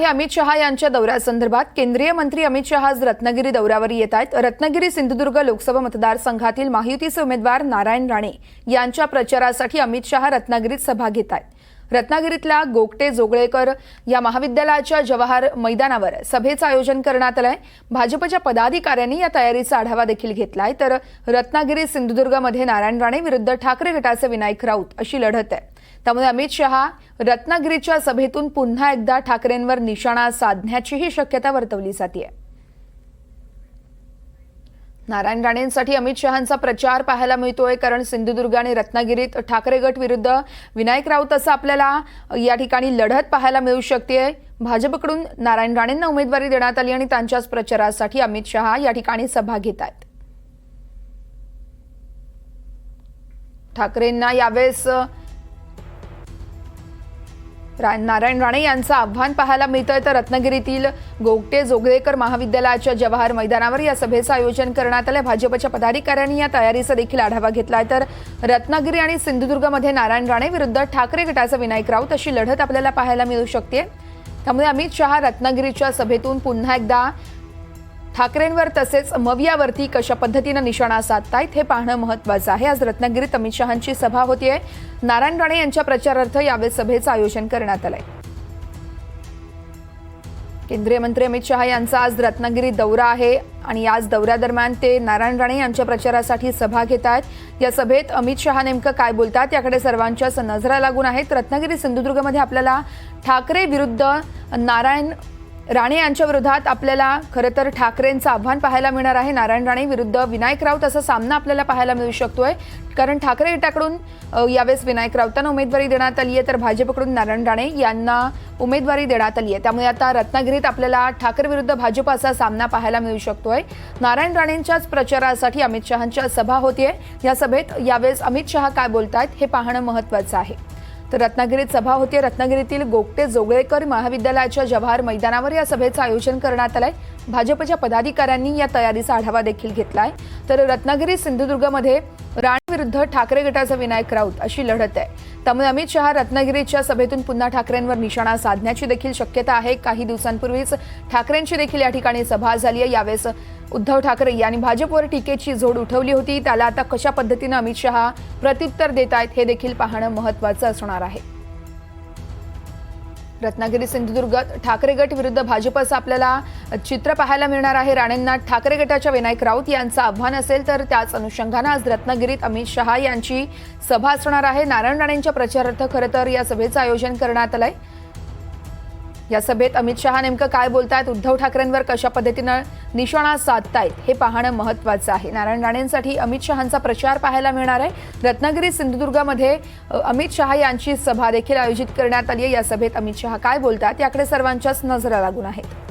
हे अमित शहा यांच्या दौऱ्यासंदर्भात केंद्रीय मंत्री अमित शहा आज रत्नागिरी दौऱ्यावर येत आहेत. रत्नागिरी सिंधुदुर्ग लोकसभा मतदारसंघातील महायुतीचे उमेदवार नारायण राणे यांच्या प्रचारासाठी अमित शहा रत्नागिरीत सभा घेत आहेत. रत्नागिरीतल्या गोगटे जोगळेकर या महाविद्यालयाच्या जवाहर मैदानावर सभेचं आयोजन करण्यात आलंय. भाजपच्या पदाधिकाऱ्यांनी या तयारीचा आढावा देखील घेतलाय. तर रत्नागिरी सिंधुदुर्गमध्ये नारायण राणे विरुद्ध ठाकरे गटाचे विनायक राऊत अशी लढत आहे. त्यामुळे अमित शहा रत्नागिरीच्या सभेतून पुन्हा एकदा ठाकरेंवर निशाणा साधण्याचीही शक्यता वर्तवली जाते नारायण राणेंसाठी अमित शहांचा प्रचार पाहायला मिळतोय कारण सिंधुदुर्ग आणि रत्नागिरीत ठाकरे गट विरुद्ध विनायक राऊत असं आपल्याला या ठिकाणी लढत पाहायला मिळू शकते भाजपकडून नारायण राणेंना उमेदवारी देण्यात आली आणि त्यांच्याच प्रचारासाठी अमित शहा या ठिकाणी सभा घेत आहेत. ठाकरेंना यावेळेस रा- नारायण राणे यांचं आव्हान पाहायला मिळतं तर रत्नागिरीतील गोगटे जोगळेकर महाविद्यालयाच्या जवाहर मैदानावर या सभेचं आयोजन करण्यात आलं भाजपच्या पदाधिकाऱ्यांनी या तयारीचा देखील आढावा घेतलाय. तर रत्नागिरी आणि सिंधुदुर्गमध्ये नारायण राणे विरुद्ध ठाकरे गटाचा विनायक राऊत अशी लढत आपल्याला पाहायला मिळू शकते त्यामुळे अमित शहा रत्नागिरीच्या सभेतून पुन्हा एकदा ठाकरेंवर तसेच मवियावरती कशा पद्धतीनं निशाणा साधतायत हे पाहणं महत्वाचं आहे. आज रत्नागिरीत अमित शहांची सभा होतीये नारायण राणे यांच्या प्रचारार्थ यावेळी सभेचं आयोजन करण्यात आलंय. केंद्रीय मंत्री अमित शहा यांचा आज रत्नागिरी दौरा आहे आणि याच दौऱ्यादरम्यान ते नारायण राणे यांच्या प्रचारासाठी सभा घेत आहेत. या सभेत अमित शहा नेमकं काय बोलतात याकडे सर्वांच्याच नजरा लागून आहेत. रत्नागिरी सिंधुदुर्गमध्ये आपल्याला ठाकरे विरुद्ध नारायण राणे यांच्या विरोधात आपल्याला खरं तर ठाकरेंचं आव्हान पाहायला मिळणार आहे. नारायण राणे विरुद्ध विनायक राऊत असा सामना आपल्याला पाहायला मिळू शकतोय. कारण ठाकरे गटाकडून यावेळेस विनायक राऊतांना उमेदवारी देण्यात आली आहे तर भाजपकडून नारायण राणे यांना उमेदवारी देण्यात आली आहे. त्यामुळे आता रत्नागिरीत आपल्याला ठाकरे विरुद्ध भाजप असा सामना पाहायला मिळू शकतोय. नारायण राणेंच्याच प्रचारासाठी अमित शहांच्या सभा होतीये. या सभेत यावेळेस अमित शहा काय बोलतायत हे पाहणं महत्वाचं आहे. तर रत्नागिरीत सभा होती. रत्नागिरीतील गोगटे जोगळेकर महाविद्यालयाच्या जवाहर मैदानावर या सभेचं आयोजन करण्यात आलंय. भाजपच्या पदाधिकाऱ्यांनी या तयारीचा आढावा देखील घेतलाय. तर रत्नागिरी सिंधुदुर्गमध्ये राणे विरुद्ध ठाकरे गटाचा विनायक राऊत अशी लढत आहे. त्यामुळे अमित शहा रत्नागिरीच्या सभेतून पुन्हा ठाकरेंवर निशाणा साधण्याची देखील शक्यता आहे. काही दिवसांपूर्वीच ठाकरेंची देखील या ठिकाणी सभा झाली आहे. यावेळेस उद्धव ठाकरे यांनी भाजपवर टीकेची झोड उठवली होती. त्याला आता कशा पद्धतीनं अमित शहा प्रत्युत्तर देत आहेत हे देखील पाहणं महत्वाचं असणार आहे. रत्नागिरी सिंधुदुर्गात ठाकरे गट विरुद्ध भाजपचं आपल्याला चित्र पाहायला मिळणार आहे. राणेंना ठाकरे गटाच्या विनायक राऊत यांचं आव्हान असेल तर त्याच अनुषंगानं आज रत्नागिरीत अमित शहा यांची सभा असणार आहे. नारायण राणेंच्या प्रचारार्थ खरं तर या सभेचं आयोजन करण्यात आहे या सभेत अमित शहा नेमकं काय बोलतायत? उद्धव ठाकरेंवर कशा पद्धतीनं निशाणा साधतायत? हे पाहणं महत्वाचं आहे. नारायण राणेंसाठी अमित शहांचा प्रचार पाहायला मिळणार आहे. रत्नागिरी सिंधुदुर्गामध्ये अमित शहा यांची सभा देखील आयोजित करण्यात आली आहे. या सभेत अमित शहा काय बोलतात? याकडे सर्वांच्याच नजरा लागून आहेत.